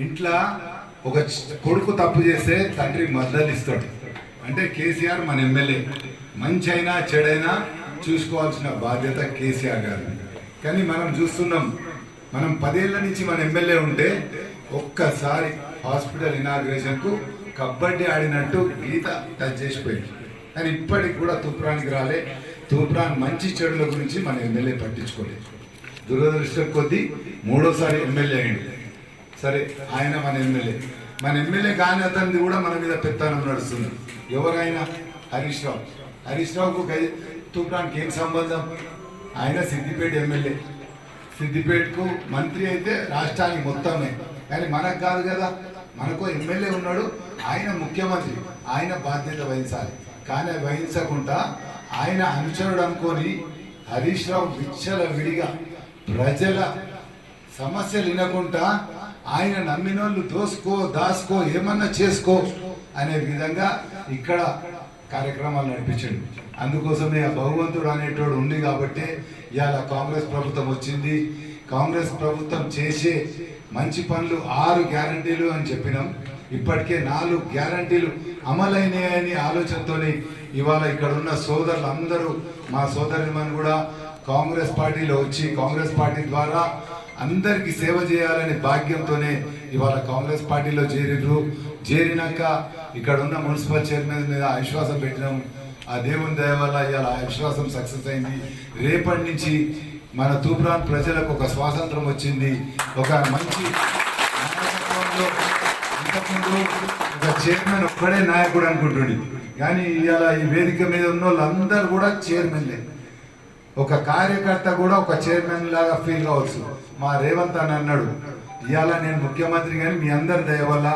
ఇంట్లో ఒక కొడుకు తప్పు చేస్తే తండ్రి మద్దతు ఇస్తాడు. అంటే కేసీఆర్ మన ఎమ్మెల్యే. మంచి అయినా చెడైనా చూసుకోవాల్సిన బాధ్యత కేసీఆర్ గారు కానీ మనం చూస్తున్నాం మనం పదేళ్ళ నుంచి మన ఎమ్మెల్యే ఉంటే ఒక్కసారి హాస్పిటల్ ఇనాగ్రేషన్కు కబడ్డీ ఆడినట్టు గీత టచ్ చేసిపోయింది. కానీ ఇప్పటికి కూడా తూప్రానికి రాలే. తూప్రాన్ మంచి చెడుల గురించి మన ఎమ్మెల్యే పట్టించుకోలేదు. దురదృష్టం కొద్దీ మూడోసారి ఎమ్మెల్యే అయింది సరే ఆయన మన ఎమ్మెల్యే. మన ఎమ్మెల్యే కానీ అతనిది కూడా మన మీద పెత్తనం నడుస్తుంది. ఎవరైనా? హరీష్ రావు. హరీష్ రావుకు గై ఏం సంబంధం? ఆయన సిద్దిపేట ఎమ్మెల్యే. సిద్దిపేటకు మంత్రి అయితే రాష్ట్రానికి మొత్తమే. కానీ మనకు కాదు కదా. మనకు ఎమ్మెల్యే ఉన్నాడు ఆయన ముఖ్యమంత్రి. ఆయన బాధ్యత వహించాలి. కానీ వహించకుండా ఆయన అనుచరుడు అనుకొని హరీష్ రావు విచ్చల విడిగా ప్రజల సమస్యలు వినకుండా ఆయన నమ్మినోళ్ళు దోసుకో దాసుకో ఏమన్నా చేసుకో అనే విధంగా ఇక్కడ కార్యక్రమాలు నడిపించాడు. అందుకోసమే ఆ భగవంతుడు అనేటోడు ఉంది కాబట్టి ఇవాళ కాంగ్రెస్ ప్రభుత్వం వచ్చింది. కాంగ్రెస్ ప్రభుత్వం చేసే మంచి పనులు ఆరు గ్యారంటీలు అని చెప్పినాం. ఇప్పటికే నాలుగు గ్యారంటీలు అమలైనాయని ఆలోచనతోని ఇవాళ ఇక్కడ ఉన్న సోదరులు అందరూ మా సోదరులమని కూడా కాంగ్రెస్ పార్టీలో వచ్చి కాంగ్రెస్ పార్టీ ద్వారా అందరికీ సేవ చేయాలనే భాగ్యంతోనే ఇవాళ కాంగ్రెస్ పార్టీలో చేరిరు చేరినాక ఇక్కడ ఉన్న మున్సిపల్ చైర్మన్ మీద విశ్వాసం పెట్టినాం. ఆ దేవుని దయ వల్ల ఇవాళ ఆ విశ్వాసం సక్సెస్ అయింది. రేపటి నుంచి మన తూప్రాన్ ప్రజలకు ఒక స్వాతంత్రం వచ్చింది. ఒక మంచి ఇంతకుముందు ఒక చైర్మన్ ఒక్కడే నాయకుడు అనుకుంటుండే. కానీ ఇవాళ ఈ వేదిక మీద ఉన్న వాళ్ళందరూ కూడా చైర్మన్లే. ఒక కార్యకర్త కూడా ఒక చైర్మన్ లాగా ఫీల్ కావచ్చు మా రేవంత్ అని అన్నాడు ఇవాళ నేను ముఖ్యమంత్రి కానీ మీ అందరి దయ వల్ల